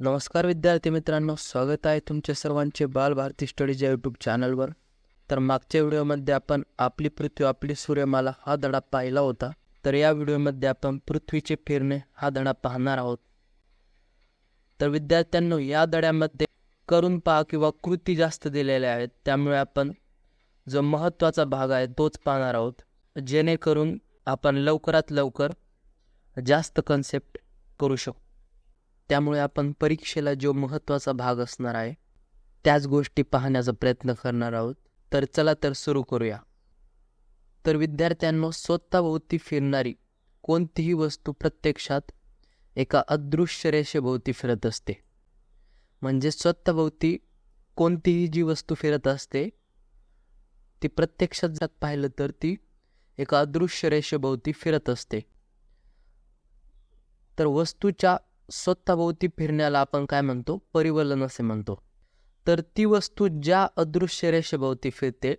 नमस्कार विद्यार्थी मित्रांनो स्वागत आहे तुमचे सर्वांचे बालभारती स्टडीज या यूट्यूब चॅनलवर तर मागच्या व्हिडिओमध्ये आपण आपली पृथ्वी आपली सूर्यमाला हा धडा पाहिला होता. तर या व्हिडिओमध्ये आपण पृथ्वीचे फिरणे हा धडा पाहणार आहोत. तर विद्यार्थ्यांनो या धड्यामध्ये करून पहा किंवा कृती जास्त दिलेल्या आहेत. त्यामुळे आपण जो महत्त्वाचा भाग आहे तोच पाहणार आहोत. जेणेकरून आपण लवकरात लवकर जास्त कन्सेप्ट करू शकतो. त्यामुळे आपण परीक्षेला जो महत्त्वाचा भाग असणार आहे त्याच गोष्टी पाहण्याचा प्रयत्न करणार आहोत. तर चला तर सुरू करूया. तर विद्यार्थ्यांनो स्वतःभोवती फिरणारी कोणतीही वस्तू प्रत्यक्षात एका अदृश्य रेषेभोवती फिरत असते. म्हणजे स्वतःभोवती कोणतीही जी वस्तू फिरत असते ती प्रत्यक्षात जात पाहिलं तर ती एका अदृश्य रेषेभोवती फिरत असते. तर वस्तूच्या स्वतःभोवती फिरण्याला आपण काय म्हणतो? परिवलन असे म्हणतो. तर ती वस्तू ज्या अदृश्य रेषेभोवती फिरते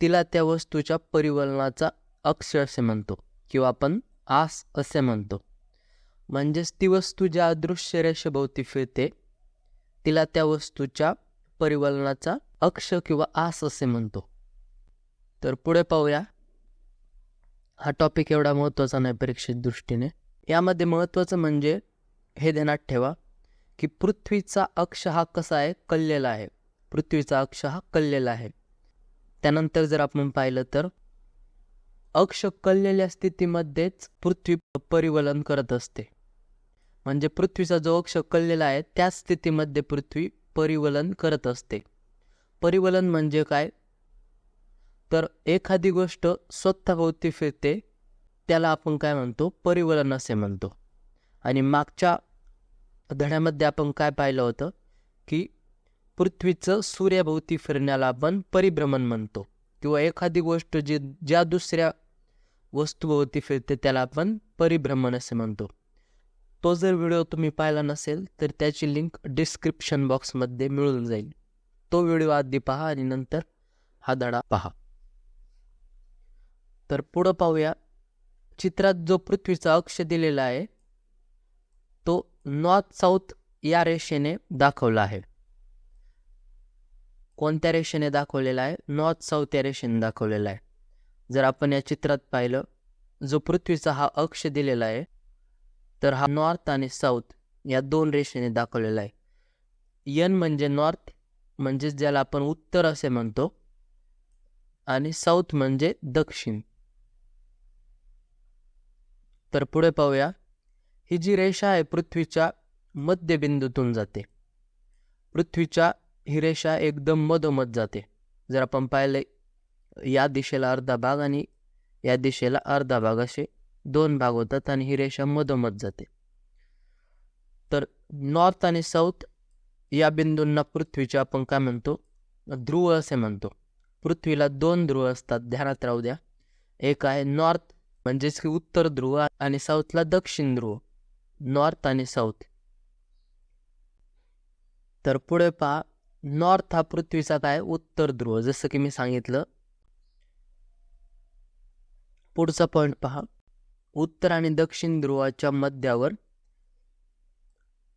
तिला त्या वस्तूच्या परिवलनाचा अक्ष असे म्हणतो किंवा आपण आस असे म्हणतो. म्हणजेच ती वस्तू ज्या अदृश्य रेषेभोवती फिरते तिला त्या वस्तूच्या परिवलनाचा अक्ष किंवा आस असे म्हणतो. तर पुढे पाहूया. हा टॉपिक एवढा महत्त्वाचा नाही परीक्षित दृष्टीने. यामध्ये महत्त्वाचं म्हणजे हे ध्यानात ठेवा की पृथ्वीचा अक्ष हा कसा आहे? कललेला आहे. पृथ्वीचा अक्ष हा कललेला आहे. त्यानंतर जर आपण पाहिलं तर अक्ष कललेल्या स्थितीमध्येच पृथ्वी परिवलन करत असते. म्हणजे पृथ्वीचा जो अक्ष कललेला आहे त्याच स्थितीमध्ये पृथ्वी परिवलन करत असते. परिवलन म्हणजे काय? तर एखादी गोष्ट स्वतःभोवती फिरते त्याला आपण काय म्हणतो? परिवलन असे म्हणतो. आणि मागच्या धड्यामध्ये आपण काय पाहिलं होतं? की पृथ्वीचं सूर्याभोवती फिरण्याला आपण परिभ्रमण म्हणतो. किंवा एखादी गोष्ट जी ज्या दुसऱ्या वस्तूभोवती फिरते त्याला आपण परिभ्रमण असे म्हणतो. तो जर व्हिडिओ तुम्ही पाहिला नसेल तर त्याची लिंक डिस्क्रिप्शन बॉक्समध्ये मिळून जाईल. तो व्हिडिओ आधी पहा आणि नंतर हा धडा पहा. तर पुढं पाहूया. चित्रात जो पृथ्वीचा अक्ष दिलेला आहे तो नॉर्थ साऊथ या रेषेने दाखवला आहे. कोणत्या रेषेने दाखवलेला आहे? नॉर्थ साऊथ या रेषेने दाखवलेला आहे. जर आपण या चित्रात पाहिलं जो पृथ्वीचा हा अक्ष दिलेला आहे तर हा नॉर्थ आणि साऊथ या दोन रेषेने दाखवलेला आहे. यन म्हणजे नॉर्थ म्हणजेच ज्याला आपण उत्तर असे म्हणतो आणि साऊथ म्हणजे दक्षिण. तर पुढे पाहूया. ही जी रेषा आहे पृथ्वीच्या मध्यबिंदूतून जाते. पृथ्वीच्या ही रेषा एकदम मधोमध जाते. जर आपण पाहिले या दिशेला अर्धा भाग आणि या दिशेला अर्धा भाग असे दोन भाग होतात आणि ही रेषा मधोमध जाते. तर नॉर्थ आणि साऊथ या बिंदूंना पृथ्वीचे आपण काय म्हणतो? ध्रुव असे म्हणतो. पृथ्वीला दोन ध्रुव असतात. ध्यानात राहू द्या. एक आहे नॉर्थ म्हणजेच की उत्तर ध्रुव आणि साऊथला दक्षिण ध्रुव नॉर्थ आणि साऊथ. तर पुढे पहा नॉर्थ हा पृथ्वीचा काय उत्तर ध्रुव. जसं की मी सांगितलं. पुढचा पॉईंट पहा. उत्तर आणि दक्षिण ध्रुवाच्या मध्यावर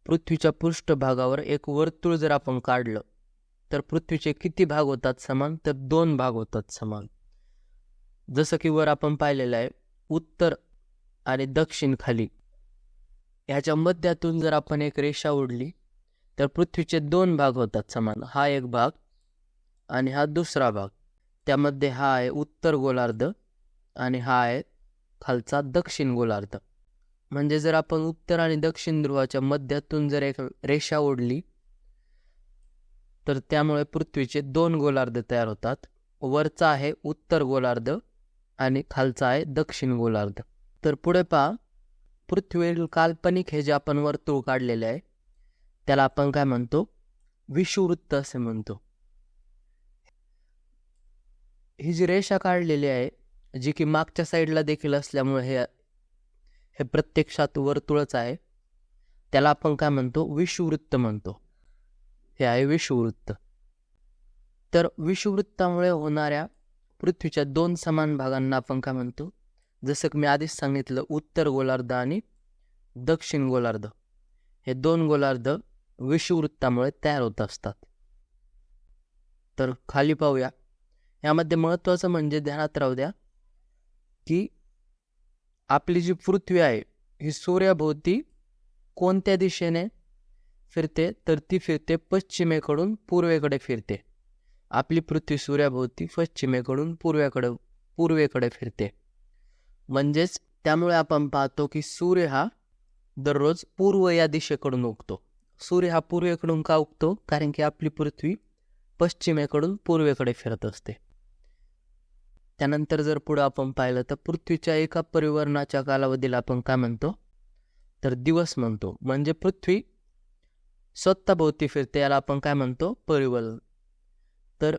पृथ्वीच्या पृष्ठभागावर एक वर्तुळ जर आपण काढलं तर पृथ्वीचे किती भाग होतात समान? तर दोन भाग होतात समान. जसं की वर आपण पाहिलेलं आहे उत्तर आणि दक्षिण खाली. ह्याच्या मध्यातून जर आपण एक रेषा ओढली तर पृथ्वीचे दोन भाग होतात समान. हा एक भाग आणि हा दुसरा भाग. त्यामध्ये हा आहे उत्तर गोलार्ध आणि हा आहे खालचा दक्षिण गोलार्ध. म्हणजे जर आपण उत्तर आणि दक्षिण ध्रुवाच्या मध्यातून जर एक रेषा ओढली तर त्यामुळे पृथ्वीचे दोन गोलार्ध तयार होतात. वरचा आहे उत्तर गोलार्ध आणि खालचा आहे दक्षिण गोलार्ध. तर पुढे पहा पृथ्वीवरील काल्पनिक हे जे आपण वर्तुळ काढलेले आहे त्याला आपण काय म्हणतो? विषुवृत्त असे म्हणतो. ही जी रेषा काढलेली आहे जी की मागच्या साईडला देखील असल्यामुळे हे हे प्रत्यक्षात वर्तुळच आहे त्याला आपण काय म्हणतो? विषुवृत्त म्हणतो. हे आहे विषुवृत्त तर विषुवृत्तामुळे होणाऱ्या पृथ्वीच्या दोन समान भागांना आपण काय म्हणतो? जसं की मी आधीच सांगितलं उत्तर गोलार्ध आणि दक्षिण गोलार्ध. हे दोन गोलार्ध विषुवृत्तामुळे तयार होत असतात. तर खाली पाहूया. यामध्ये महत्त्वाचं म्हणजे ध्यानात राहू द्या की आपली जी पृथ्वी आहे ही सूर्याभोवती कोणत्या दिशेने फिरते? तर ती फिरते पश्चिमेकडून पूर्वेकडे फिरते. आपली पृथ्वी सूर्याभोवती पश्चिमेकडून पूर्वेकडे पूर्वेकडे फिरते. म्हणजेच त्यामुळे आपण पाहतो की सूर्य हा दररोज पूर्व या दिशेकडून उगतो. सूर्य हा पूर्वेकडून का उगतो? कारण की आपली पृथ्वी पश्चिमेकडून पूर्वेकडे फिरत असते. त्यानंतर जर पुढं आपण पाहिलं तर पृथ्वीच्या एका परिवर्णाच्या कालावधीला आपण काय म्हणतो? तर दिवस म्हणतो. म्हणजे पृथ्वी स्वतःभोवती फिरते याला आपण काय म्हणतो? परिवल तर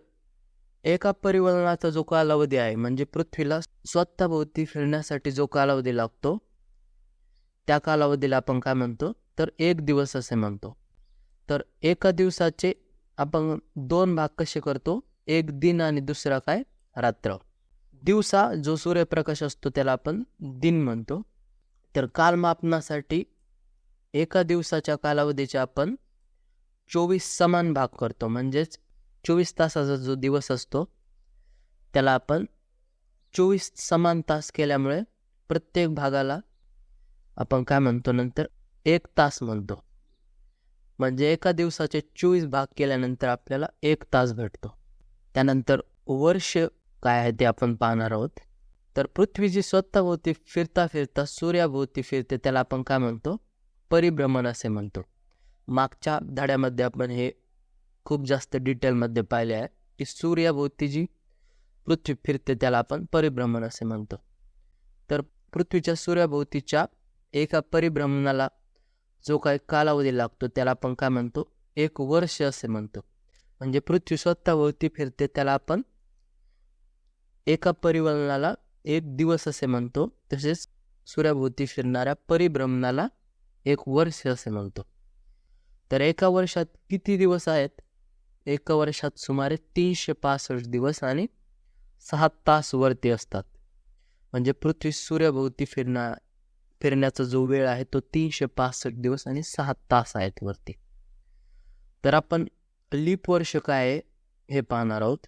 एका परिवलनाचा जो कालावधी आहे म्हणजे पृथ्वीला स्वतःभोवती फिरण्यासाठी जो कालावधी लागतो त्या कालावधीला आपण काय म्हणतो? तर एक दिवस असे म्हणतो. तर एका दिवसाचे आपण दोन भाग कसे करतो? एक दिन आणि दुसरा काय? रात्र. दिवसा जो सूर्यप्रकाश असतो त्याला आपण दिन म्हणतो. तर कालमापनासाठी एका दिवसाच्या कालावधीचे आपण चोवीस समान भाग करतो. म्हणजेच चोवीस तासाचा जो दिवस असतो त्याला आपण चोवीस समान तास केल्यामुळे प्रत्येक भागाला आपण काय म्हणतो नंतर एक तास म्हणतो. म्हणजे एका दिवसाचे चोवीस भाग केल्यानंतर आपल्याला एक तास भेटतो. त्यानंतर वर्ष काय आहे ते आपण पाहणार आहोत. तर पृथ्वी जी स्वतःभोवती फिरता फिरता सूर्याभोवती फिरते त्याला आपण काय म्हणतो? परिभ्रमण असे म्हणतो. मागच्या धड्यामध्ये आपण हे खूप जास्त डिटेलमध्ये पाहिले आहे की सूर्याभोवती जी पृथ्वी फिरते त्याला आपण परिभ्रमण असे म्हणतो. तर पृथ्वीच्या सूर्याभोवतीच्या एका परिभ्रमणाला जो काही कालावधी लागतो त्याला आपण काय म्हणतो? एक वर्ष असे म्हणतो. म्हणजे पृथ्वी स्वतःभोवती फिरते त्याला आपण एका परिवलनाला एक दिवस असे म्हणतो. तसेच सूर्याभोवती फिरणाऱ्या परिभ्रमणाला एक वर्ष असे म्हणतो. तर एका वर्षात किती दिवस आहेत? एका वर्षात सुमारे तीनशे पासष्ट दिवस आणि सहा तास वरती असतात. म्हणजे पृथ्वी सूर्याभोवती फिरणार फिरण्याचा जो वेळ आहे तो तीनशे पासष्ट दिवस आणि सहा तास आहेत वरती. तर आपण लीप वर्ष काय हे पाहणार आहोत.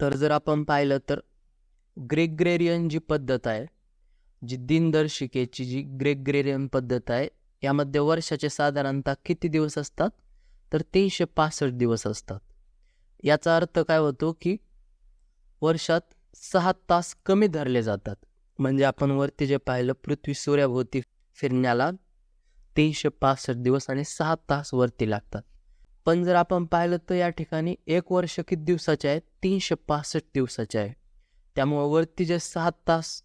तर जर आपण पाहिलं तर ग्रेग्रेरियन जी पद्धत आहे जी दिनदर्शिकेची जी ग्रेग्रेरियन पद्धत आहे यामध्ये वर्षाचे साधारणतः किती दिवस असतात? तर तीनशे पासष्ट दिवस असतात. याचा अर्थ काय होतो की वर्षात सहा तास कमी धरले जातात. म्हणजे आपण वरती जे पाहिलं पृथ्वी सूर्याभोवती फिरण्याला तीनशे पासष्ट दिवस आणि सहा तास वरती लागतात. पण जर आपण पाहिलं तर या ठिकाणी एक वर्ष किती दिवसाचे आहे? तीनशे पासष्ट दिवसाचे आहे. त्यामुळं वरती जे सहा तास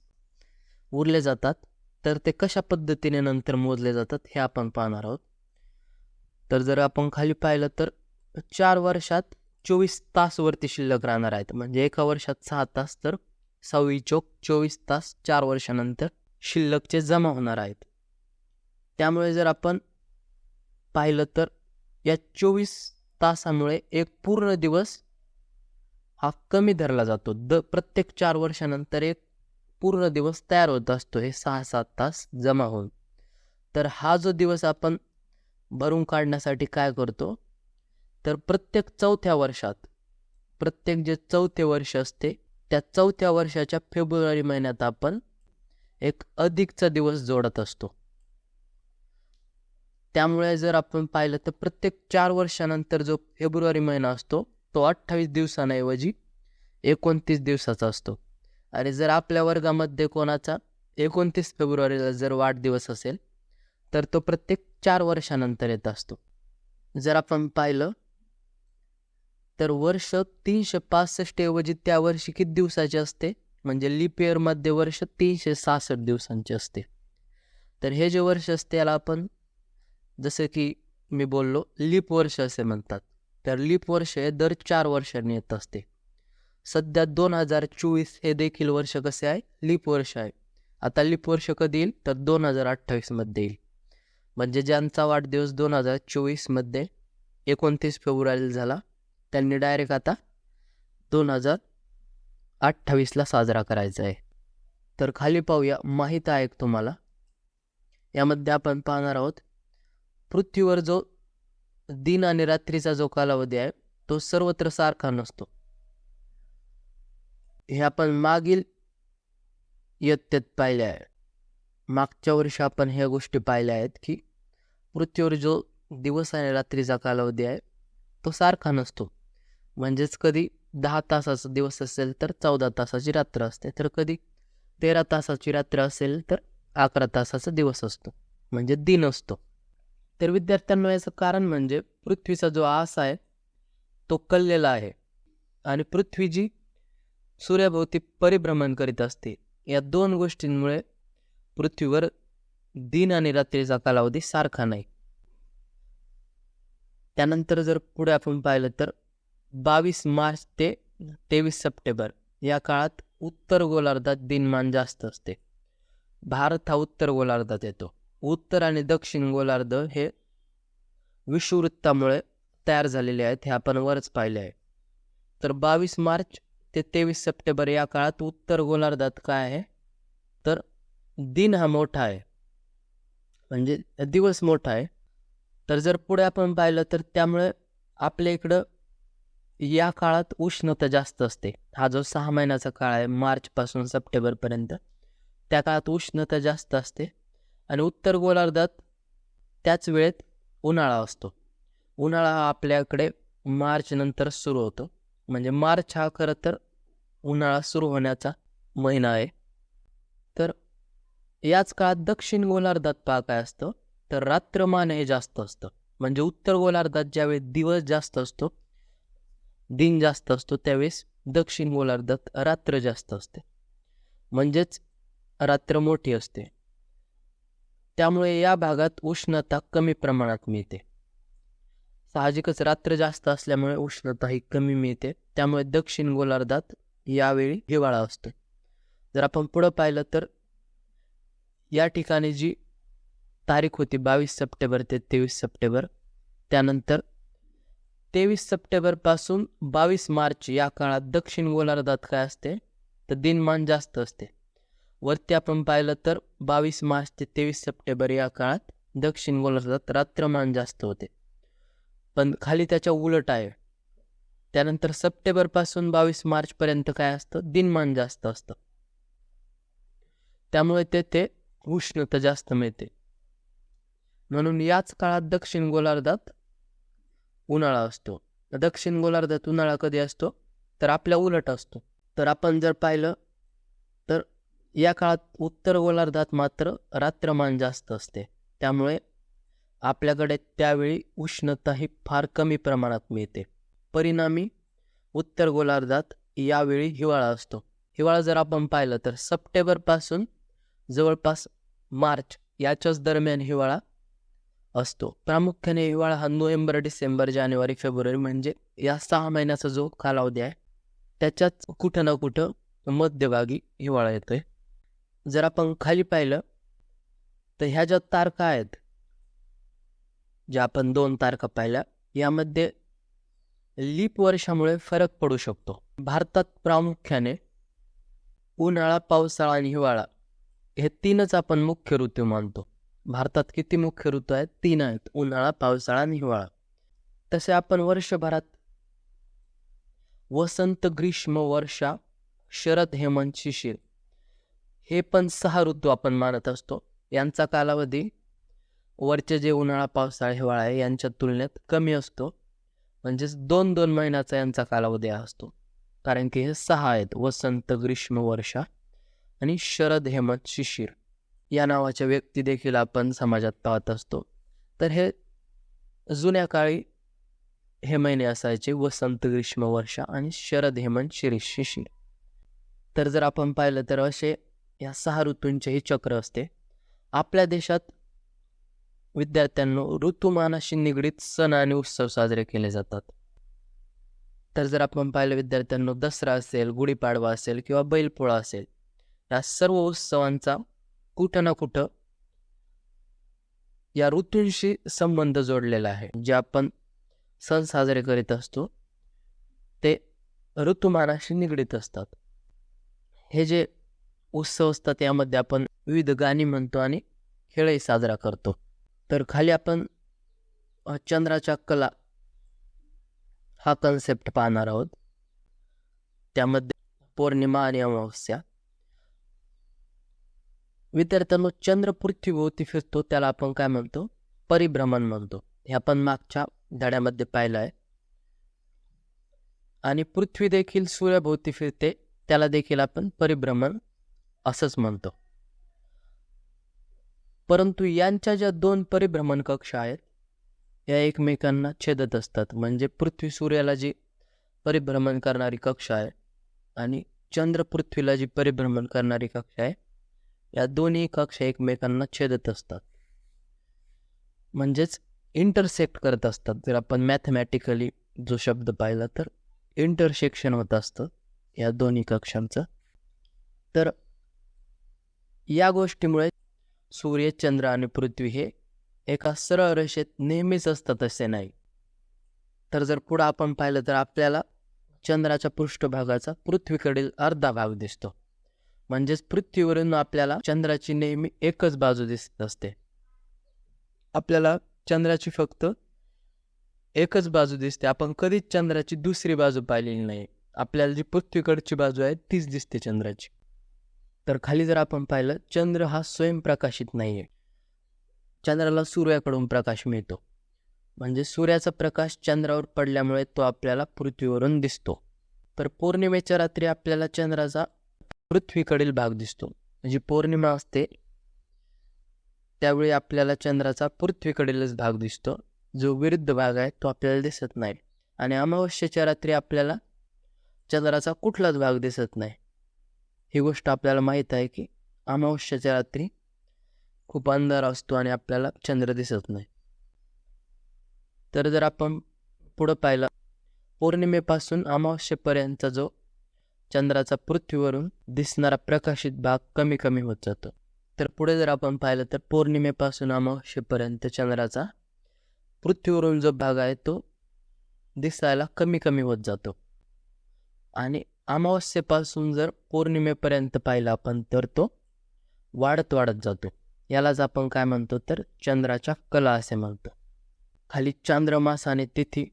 उरले जातात तर ते कशा पद्धतीने नंतर मोजले जातात हे आपण पाहणार आहोत. तर जर आपण खाली पाहिलं तर चार वर्षात चोवीस तासवरती शिल्लक राहणार आहेत. म्हणजे एका वर्षात सहा तास तर सव्वी चोक चोवीस तास चार वर्षानंतर शिल्लकचे जमा होणार आहेत. त्यामुळे जर आपण पाहिलं तर या चोवीस तासामुळे एक पूर्ण दिवस हा कमी धरला जातो. द प्रत्येक चार वर्षानंतर एक पूर्ण दिवस तयार होत असतो. हे सहा सात तास जमा होऊन. तर हा जो दिवस आपण भरून काढण्यासाठी काय करतो? तर प्रत्येक चौथ्या वर्षात प्रत्येक जे चौथे वर्ष असते त्या चौथ्या वर्षाच्या फेब्रुवारी महिन्यात आपण एक अधिकचा दिवस जोडत असतो. त्यामुळे जर आपण पाहिलं तर प्रत्येक चार वर्षानंतर जो फेब्रुवारी महिना असतो तो अठ्ठावीस दिवसांऐवजी एकोणतीस दिवसाचा असतो. आणि जर आपल्या वर्गामध्ये कोणाचा एकोणतीस फेब्रुवारीला जर वाढदिवस असेल तर तो प्रत्येक चार वर्षानंतर येत असतो. जर आपण पाहिलं तर वर्ष तीनशे पासष्ट ऐवजी त्या वर्षी किती दिवसाचे असते? म्हणजे लिप इयरमध्ये वर्ष तीनशे सहासष्ट दिवसांचे असते. तर हे जे वर्ष असते याला आपण जसं की मी बोललो लीप वर्ष असे म्हणतात. तर लीप वर्ष हे दर चार वर्षांनी येत असते. सध्या दोन हजार चोवीस हे देखील वर्ष कसे आहे? लीप वर्ष आहे. आता लीप वर्ष कधी येईल? तर दोन हजार अठ्ठावीसमध्ये येईल. म्हणजे ज्यांचा वाढदिवस दोन हजार चोवीसमध्ये एकोणतीस फेब्रुवारीला झाला त्यांनी डायरेक्ट आता दोन हजार अठ्ठावीसला साजरा करायचा आहे. तर खाली पाहूया माहीत आहे तुम्हाला? यामध्ये आपण पाहणार आहोत पृथ्वीवर जो दिन आणि रात्रीचा जो कालावधी आहे तो सर्वत्र सारखा नसतो. हे आपण मागील इयत्तेत पाहिले आहे. मागच्या वर्षी आपण ह्या गोष्टी पाहिल्या आहेत की पृथ्वीवर जो दिवस आणि रात्रीचा कालावधी आहे तो सारखा नसतो. म्हणजेच कधी दहा तासाचा दिवस असेल तर चौदा तासाची रात्र असते. तर कधी तेरा तासाची रात्र असेल तर अकरा तासाचा दिवस असतो. म्हणजे दिन असतो. तर विद्यार्थ्यांना याचं कारण म्हणजे पृथ्वीचा जो आस आहे तो कललेला आहे. आणि पृथ्वी जी सूर्याभोवती परिभ्रमण करीत असते या दोन गोष्टींमुळे पृथ्वीवर दिन आणि रात्रीचा कालावधी सारखा नाही. त्यानंतर जर पुढे आपण पाहिलं तर बावीस मार्च ते तेवीस सप्टेंबर या काळात उत्तर गोलार्धात दिनमान जास्त असते. भारत हा उत्तर गोलार्धात येतो. उत्तर आणि दक्षिण गोलार्ध हे विषुववृत्तामुळे तयार झालेले आहेत हे आपण वरच पाहिले आहे. तर बावीस मार्च ते तेवीस सप्टेंबर या काळात उत्तर गोलार्धात काय आहे? तर दिन हा मोठा आहे. म्हणजे दिवस मोठा आहे. तर जर पुढे आपण पाहिलं तर त्यामुळे आपल्या इकडं या काळात उष्णता जास्त असते. हा जो सहा महिन्याचा काळ आहे मार्चपासून सप्टेंबरपर्यंत त्या काळात उष्णता जास्त असते. आणि उत्तर गोलार्धात त्याच वेळेत उन्हाळा असतो. उन्हाळा हा आपल्याकडे मार्च नंतर सुरू होतो. म्हणजे मार्च हा खरं तर उन्हाळा सुरू होण्याचा महिना आहे. तर याच काळात दक्षिण गोलार्धात पा काय असतं? तर रात्रमान हे जास्त असतं. म्हणजे उत्तर गोलार्धात ज्यावेळेस दिवस जास्त असतो दिन जास्त असतो त्यावेळेस दक्षिण गोलार्धात रात्र जास्त असते. म्हणजेच रात्र मोठी असते. त्यामुळे या भागात उष्णता कमी प्रमाणात मिळते. साहजिकच रात्र जास्त असल्यामुळे उष्णता ही कमी मिळते. त्यामुळे दक्षिण गोलार्धात यावेळी हिवाळा असतो. जर आपण पुढं पाहिलं तर या ठिकाणी जी तारीख होती बावीस सप्टेंबर ते तेवीस सप्टेंबर त्यानंतर तेवीस सप्टेंबरपासून बावीस मार्च या काळात दक्षिण गोलार्धात काय असते? तर दिनमान जास्त असते. वरती आपण पाहिलं तर बावीस मार्च ते तेवीस सप्टेंबर या काळात दक्षिण गोलार्धात रात्रमान जास्त होते. पण खाली त्याच्या उलट आहे. त्यानंतर सप्टेंबरपासून बावीस मार्चपर्यंत काय असतं? दिनमान जास्त असतं. त्यामुळे तेथे उष्णता जास्त मिळते. म्हणून याच काळात दक्षिण गोलार्धात उन्हाळा असतो. दक्षिण गोलार्धात उन्हाळा कधी असतो? तर आपल्या उलट असतो. तर आपण जर पाहिलं तर या काळात उत्तर गोलार्धात मात्र रात्रमान जास्त असते. त्यामुळे आपल्याकडे त्यावेळी उष्णता ही फार कमी प्रमाणात मिळते. परिणामी उत्तर गोलार्धात यावेळी हिवाळा असतो. हिवाळा जर आपण पाहिलं तर सप्टेंबरपासून जवळपास मार्च याच्याच दरम्यान हिवाळा असतो. प्रामुख्याने हिवाळा हा नोव्हेंबर डिसेंबर जानेवारी फेब्रुवारी म्हणजे या सहा महिन्याचा जो कालावधी आहे त्याच्यात कुठं ना कुठं मध्यभागी हिवाळा येतोय. जर आपण खाली पाहिलं तर ह्या ज्या तारखा आहेत ज्या आपण दोन तारखा पाहिल्या यामध्ये लीप वर्षामुळे फरक पडू शकतो. भारतात प्रामुख्याने उन्हाळा पावसाळा आणि हिवाळा हे तीनच आपण मुख्य ऋतू मानतो. भारतात किती मुख्य ऋतू आहेत? तीन आहेत. उन्हाळा पावसाळा आणि हिवाळा. तसे आपण वर्षभरात वसंत ग्रीष्म वर्षा शरद हेमंत शिशिर हे पण सहा ऋतू आपण मानत असतो. यांचा कालावधी वरचे जे उन्हाळा पावसाळा हिवाळा आहे यांच्या तुलनेत कमी असतो. म्हणजेच दोन दोन महिन्याचा यांचा कालावधी असतो. कारण की हे सहा आहेत. वसंत ग्रीष्म वर्षा. आणि शरद हेमंत शिशिर या नावाच्या व्यक्ती देखील आपण समाजात पाहत असतो. तर हे जुन्या काळी हे महिने असायचे वसंत ग्रीष्म वर्षा आणि शरद हेमंत शिरीष शिशिर. तर जर आपण पाहिलं तर असे या सहा ऋतूंचेही चक्र असते. आपल्या देशात विद्यार्थ्यांना ऋतुमानाशी निगडीत सण आणि उत्सव साजरे केले जातात. तर जर आपण पाहिलं विद्यार्थ्यांनो दसरा असेल गुढीपाडवा असेल किंवा बैलपोळा असेल या सर्व उत्सवांचा कुठं ना कुठं या ऋतूंशी संबंध जोडलेला आहे. जे आपण सण साजरे करीत असतो ते ऋतुमानाशी निगडीत असतात. हे जे उत्सव असतात यामध्ये आपण विविध गाणी म्हणतो आणि खेळही साजरा करतो. तर खाली आपण चंद्राच्या कला हा कन्सेप्ट पाहणार आहोत. त्यामध्ये पौर्णिमा आणि अमावस्या. विद्यार्थ्यांनो चंद्र पृथ्वीभोवती फिरतो त्याला आपण काय म्हणतो? परिभ्रमण म्हणतो. हे आपण मागच्या धड्यामध्ये पाहिलं आहे आणि पृथ्वी देखील सूर्याभोवती फिरते त्याला देखील आपण परिभ्रमण असंच म्हणतो. परंतु यांच्या ज्या दोन परिभ्रमण कक्षा आहेत या एकमेकांना छेदत असतात. म्हणजे पृथ्वी सूर्याला जी परिभ्रमण करणारी कक्ष आहे आणि चंद्र पृथ्वीला जी परिभ्रमण करणारी कक्ष आहे या दोन्ही कक्ष एकमेकांना छेदत असतात. म्हणजेच इंटरसेक्ट करत असतात. जर आपण मॅथमॅटिकली जो शब्द पाहिला तर इंटरसेक्शन होत असतं या दोन्ही कक्षांचं. तर या गोष्टीमुळे सूर्य चंद्र आणि पृथ्वी हे एका सरळ रेषेत नेहमीच असतात असे नाही. तर जर पुढं आपण पाहिलं तर आपल्याला चंद्राच्या पृष्ठभागाचा पृथ्वीकडील अर्धा भाग दिसतो. म्हणजेच पृथ्वीवरून आपल्याला चंद्राची नेहमी एकच बाजू दिसत असते. आपल्याला चंद्राची फक्त एकच बाजू दिसते. आपण कधीच चंद्राची दुसरी बाजू पाहिलेली नाही. आपल्याला जी पृथ्वीकडची बाजू आहे तीच दिसते चंद्राची. तर खाली जर आपण पाहिलं चंद्र हा स्वयंप्रकाशित नाही आहे चंद्राला सूर्याकडून प्रकाश मिळतो. म्हणजे सूर्याचा प्रकाश चंद्रावर पडल्यामुळे तो आपल्याला पृथ्वीवरून दिसतो. तर पौर्णिमेच्या रात्री आपल्याला चंद्राचा पृथ्वीकडील भाग दिसतो. म्हणजे पौर्णिमा असते. त्यावेळी आपल्याला चंद्राचा पृथ्वीकडीलच भाग दिसतो. जो विरुद्ध भाग आहे तो आपल्याला दिसत नाही. आणि अमावस्येच्या रात्री आपल्याला चंद्राचा कुठलाच भाग दिसत नाही. ही गोष्ट आपल्याला माहीत आहे की अमावस्येच्या रात्री खूप अंधार असतो आणि आपल्याला चंद्र दिसत नाही. तर जर आपण पुढं पाहिलं पौर्णिमेपासून अमावस्येपर्यंतचा जो चंद्राचा पृथ्वीवरून दिसणारा प्रकाशित भाग कमी कमी होत जातो. तर पुढे जर आपण पाहिलं तर पौर्णिमेपासून अमावस्येपर्यंत चंद्राचा पृथ्वीवरून जो भाग आहे तो दिसायला कमी कमी होत जातो. आणि अमावस्येपासून जर पौर्णिमेपर्यंत पाहिलं आपण तर तो वाढत वाढत जातो. यालाच आपण काय म्हणतो तर चंद्राच्या कला असे म्हणतो. खाली चांद्रमास आणि तिथी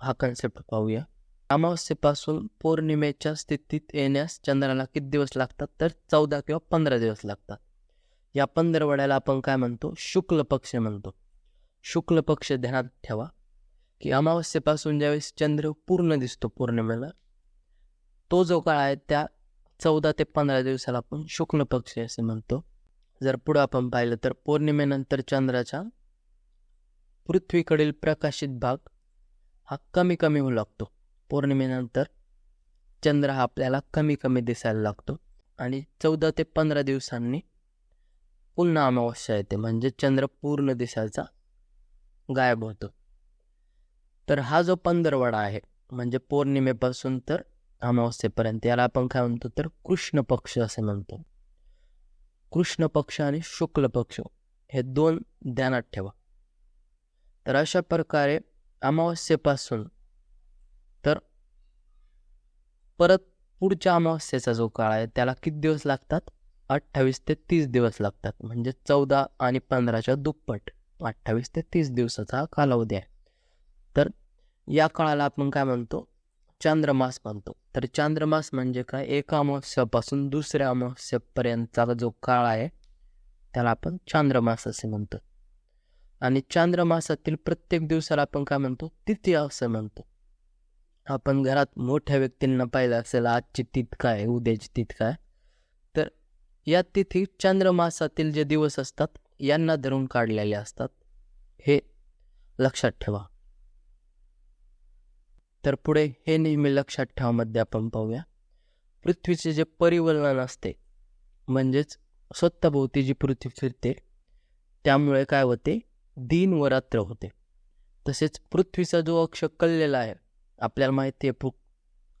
हा कन्सेप्ट पाहूया. अमावस्येपासून पौर्णिमेच्या स्थितीत येण्यास चंद्राला किती दिवस लागतात? तर चौदा किंवा पंधरा दिवस लागतात. या पंधरवड्याला आपण काय म्हणतो? शुक्ल पक्ष म्हणतो. शुक्ल पक्ष ध्यानात ठेवा की अमावस्येपासून ज्यावेळेस चंद्र पूर्ण दिसतो पौर्णिमेला तो जो काळ आहे त्या चौदा ते पंधरा दिवसाला आपण शुक्ल पक्ष असे म्हणतो. जर पुढं आपण पाहिलं तर पौर्णिमेनंतर चंद्राच्या पृथ्वीकडील प्रकाशित भाग हा कमी कमी होऊ लागतो. पौर्णिमेनंतर चंद्र हा आपल्याला कमी कमी दिसायला लागतो. आणि चौदा ते पंधरा दिवसांनी पुन्हा अमावस्या येते. म्हणजे चंद्र पूर्ण दिसायचा गायब होतो. तर हा जो पंधरवडा आहे म्हणजे पौर्णिमेपासून तर अमावस्येपर्यंत याला आपण काय म्हणतो तर कृष्ण पक्ष असे म्हणतो. कृष्ण पक्ष आणि शुक्ल पक्ष हे दोन ध्यानात ठेवा. तर अशा प्रकारे अमावस्येपासून तर परत पुढच्या अमावस्येचा जो काळ आहे त्याला किती दिवस लागतात? अठ्ठावीस ते तीस दिवस लागतात. म्हणजे चौदा आणि पंधराच्या दुप्पट. अठ्ठावीस ते तीस दिवसाचा कालावधी आहे. तर या काळाला आपण काय म्हणतो? चांद्रमास म्हणतो. तर चांद्रमास म्हणजे काय? एका अमावस्यापासून दुसऱ्या अमावस्यापर्यंतचा जो काळ आहे त्याला आपण चांद्रमास असे म्हणतो. आणि चांद्रमासातील प्रत्येक दिवसाला आपण काय म्हणतो? तिथी असं म्हणतो. आपण घरात मोठ्या व्यक्तींना पाहिलं असेल आजची तिथ काय उद्याची तिथ काय तर या तिथी चांद्रमासातील जे दिवस असतात यांना धरून काढलेले असतात. हे लक्षात ठेवा. तर पुढे हे नेहमी लक्षात ठेवामध्ये आपण पाहूया. पृथ्वीचे जे परिवर्तन असते म्हणजेच स्वतःभोवती जी पृथ्वी फिरते त्यामुळे काय होते? दिन व रात्र होते. तसेच पृथ्वीचा जो अक्ष कललेला आहे आपल्याला माहिती आहे पृ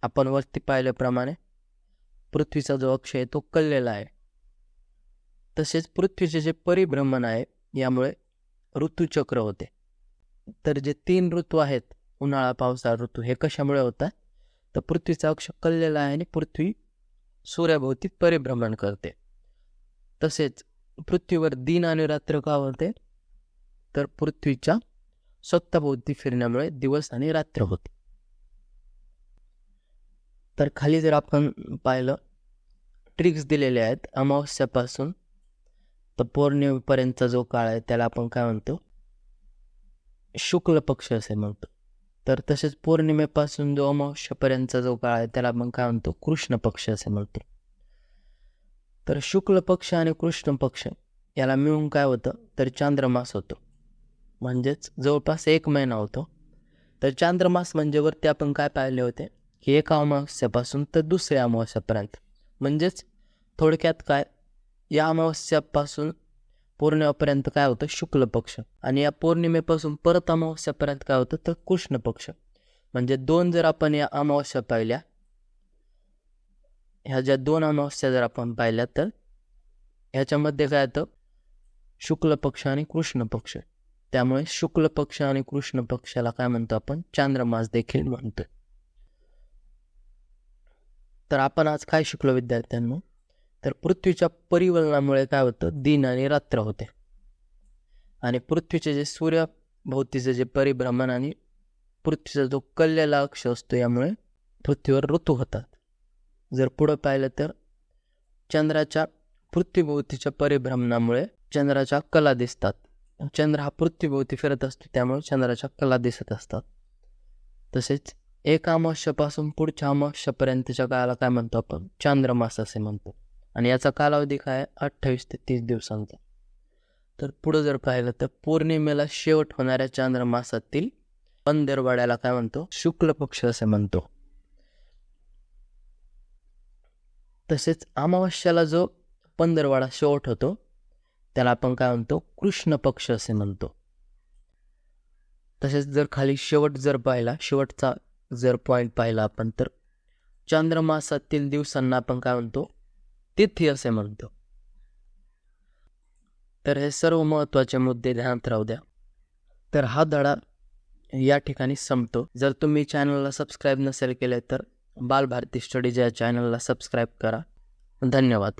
आपण वरती पाहिल्याप्रमाणे पृथ्वीचा जो अक्ष आहे तो कललेला आहे. तसेच पृथ्वीचे जे परिभ्रमण आहे यामुळे ऋतूचक्र होते. तर जे तीन ऋतू आहेत उन्हाळा पावसाळा ऋतू हे कशामुळे होतात? तर पृथ्वीचा अक्ष कललेला आहे आणि पृथ्वी सूर्याभोवती परिभ्रमण करते. तसेच पृथ्वीवर दिन आणि रात्र का होते? तर पृथ्वीच्या स्वतःभोवती फिरण्यामुळे दिवस आणि रात्र होते. तर खाली जर आपण पाहिलं ट्रिक्स दिलेले आहेत अमावस्यापासून तर पौर्णिमेपर्यंतचा जो काळ आहे त्याला आपण काय म्हणतो? शुक्ल पक्ष असे म्हणतो. तर तसेच पौर्णिमेपासून जो अमावस्यापर्यंतचा जो काळ आहे त्याला आपण काय म्हणतो? कृष्ण पक्ष असे म्हणतो. तर शुक्ल पक्ष आणि कृष्ण पक्ष याला मिळून काय होतं? तर चांद्रमास होतो. म्हणजेच जवळपास एक महिना होतो. तर चांद्रमास म्हणजे वरती आपण काय पाहिले होते? एका अमावस्यापासून तर दुसऱ्या अमावस्यापर्यंत म्हणजेच थोडक्यात काय? या अमावस्यापासून पौर्णिमेपर्यंत काय होतं? शुक्ल पक्ष. आणि या पौर्णिमेपासून परत अमावस्यापर्यंत काय होतं? तर कृष्ण पक्ष. म्हणजे दोन जर आपण या अमावस्या पाहिल्या ह्या ज्या दोन अमावस्या जर आपण पाहिल्या तर ह्याच्यामध्ये काय येतं शुक्ल पक्ष आणि कृष्ण पक्ष. त्यामुळे शुक्ल पक्ष आणि कृष्ण पक्षाला काय म्हणतो आपण? चांद्रमास देखील म्हणतो तर आपण आज काय शिकलो विद्यार्थ्यांनो? तर पृथ्वीच्या परिवलनामुळे काय होतं? दिन आणि रात्र होते. आणि पृथ्वीचे जे सूर्याभोवतीचं जे परिभ्रमण आणि पृथ्वीचा जो कल्लेला अक्ष असतो यामुळे पृथ्वीवर ऋतू होतात. जर पुढं पाहिलं तर चंद्राच्या पृथ्वीभोवतीच्या परिभ्रमणामुळे चंद्राच्या कला दिसतात. चंद्र हा पृथ्वीभोवती फिरत असतो त्यामुळे चंद्राच्या कला दिसत असतात. तसेच एक अमावस्यापासून पुढच्या अमावस्यापर्यंतच्या काळाला काय म्हणतो आपण? चांद्रमास असे म्हणतो. आणि याचा कालावधी काय? अठ्ठावीस ते तीस दिवसांचा. तर पुढं जर पाहिलं तर पौर्णिमेला शेवट होणाऱ्या चांद्रमासातील पंधरवाड्याला काय म्हणतो? शुक्ल पक्ष असे म्हणतो. तसेच अमावस्याला जो पंधरवाडा शेवट होतो त्याला आपण काय म्हणतो? कृष्ण पक्ष असे म्हणतो. तसेच जर खाली शेवट जर पाहिला शेवटचा जर पॉईंट पाहिला आपण तर. चांद्रमासातील दिवसांना आपण काय म्हणतो? तिथी असे म्हणतो. तर हे सर्व महत्त्वाचे मुद्दे ध्यानात राहू द्या. तर हा धडा या ठिकाणी संपतो. जर तुम्ही चॅनलला सबस्क्राईब नसेल केले तर बालभारती स्टडीज या चॅनलला सबस्क्राईब करा. धन्यवाद.